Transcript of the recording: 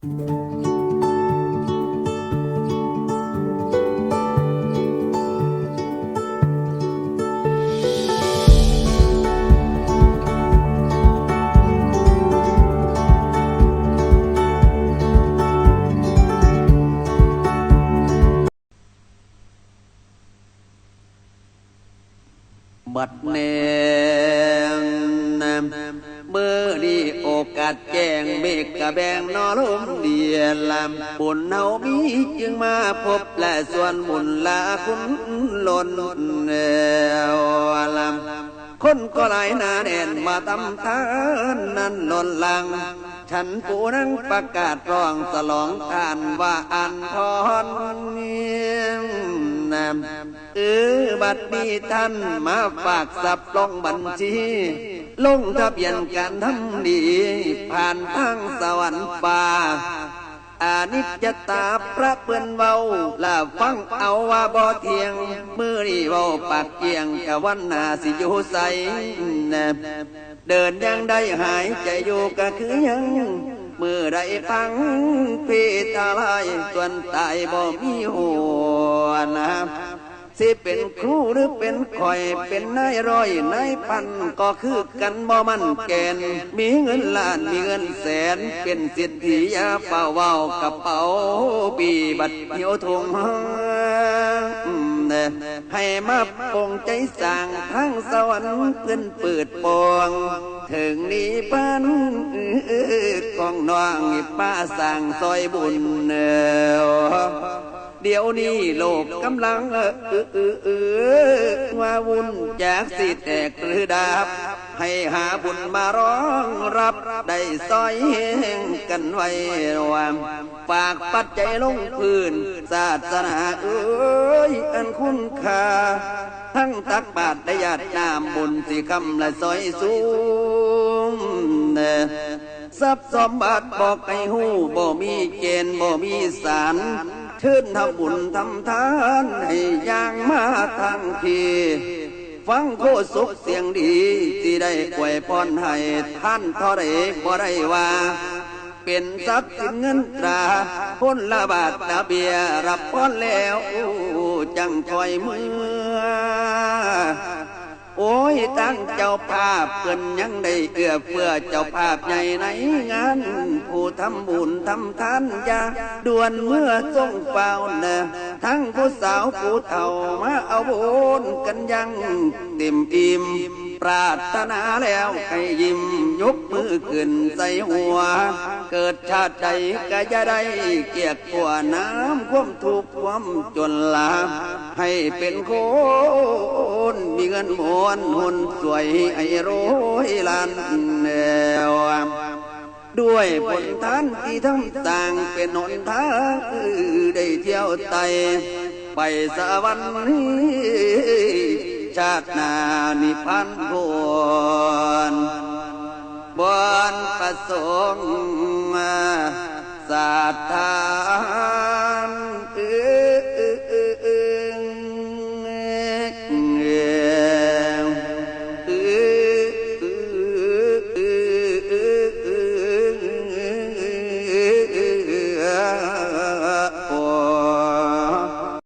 บัดเนง เมื่อดีโอกาสแจงเมฆกะแบงนอลมเดียลำบุญเฮามีจึงมาพบและส่วนบุญลาคุณหล่นแนวลำคนก็หลายนาแน่นมาตำทานนั้นหล่นลัง ฉันผู้นั่งประกาศร้องสลองทานว่าอันพรเนียนำเออบัดนี้ท่านมาฝากสับลงบัญชี ลงทะเบียนการทำดี ผ่านทางสวรรค์ฟ้าอานิจจตาพระเปื่อนเว้าลาฟังเอาว่าบ่เทียง มือนี่เว้าปากเกียงกะวันหนาสิอยู่ใสนะเดินยังได้หายใจอยู่ก็คือยังมือได้ฟังพีตาลายส่วนตายบ่มีหัว สิเป็นครูหรือเป็นคอยเป็นนายร้อยนายพันก็คือกันบ่มันแกน มีเงินล้านมีเงินแสน เป็นสิทธิยาเป่าเว้ากระเป๋าปีบัดเหี่ยวทงอืมเน่ให้มาปงใจสั่งทั้งสวรรค์เพื่อนเปิดปองถึงนี้พันของน้องป้าสั่งซอยบุญเนว เดี๋ยวนี้โลกกำลังเออเออเออเออว่าวุ่นจากสิแตกหรือดาบ ให้หาบุญมาร้องรับ ได้ซอยแห่งกันไว้รวามฝากปัจจัยลงพื้น ศาสนาเอ้ยอันคุณค่า ทั้งตักบาทได้ญาตินามบุญสิคำและซอยสูงเน่ทรัพย์สมบัติบอกให้หูบ่มีเกณฑ์บ่มีสาร เชิญทำบุญทำทานให้ย่างมาทางทีฟังโคสุขเสียงดีที่ได้กวยพรให้ท่านท่าไรบ่ได้ว่า เป็นทรัพย์สินเงินตราพ้นละบาทละเบียรับพรแล้ว จังคอยมือโอ้ ยตั้งเจ้าภาพเพิ่นยังได้เอื้อเฟื้อเจ้าภาพใหญ่ในงาน ผู้ทำบุญทำทานยาด่วนเมื่อทรงเฝ้าเนอทั้งผู้สาวผู้เฒ่ามาเอาบุญกันยังเต็มอิ่มปรารถนาแล้วให้ยิ้มยกมือขึ้นใส่หัว เกิดชาติใดก็จะได้เกียกกว่าน้ำความทุกข์ความจนลาให้เป็นคนมีเงินหมวนหุ่นสวยไอโรยลานแนวด้วยผลทานที่ทำต่างเป็นหนทางได้เที่ยวไตไปสวรรค์ชาติหนานิพพานพวน บอนประสงค์ศาสตา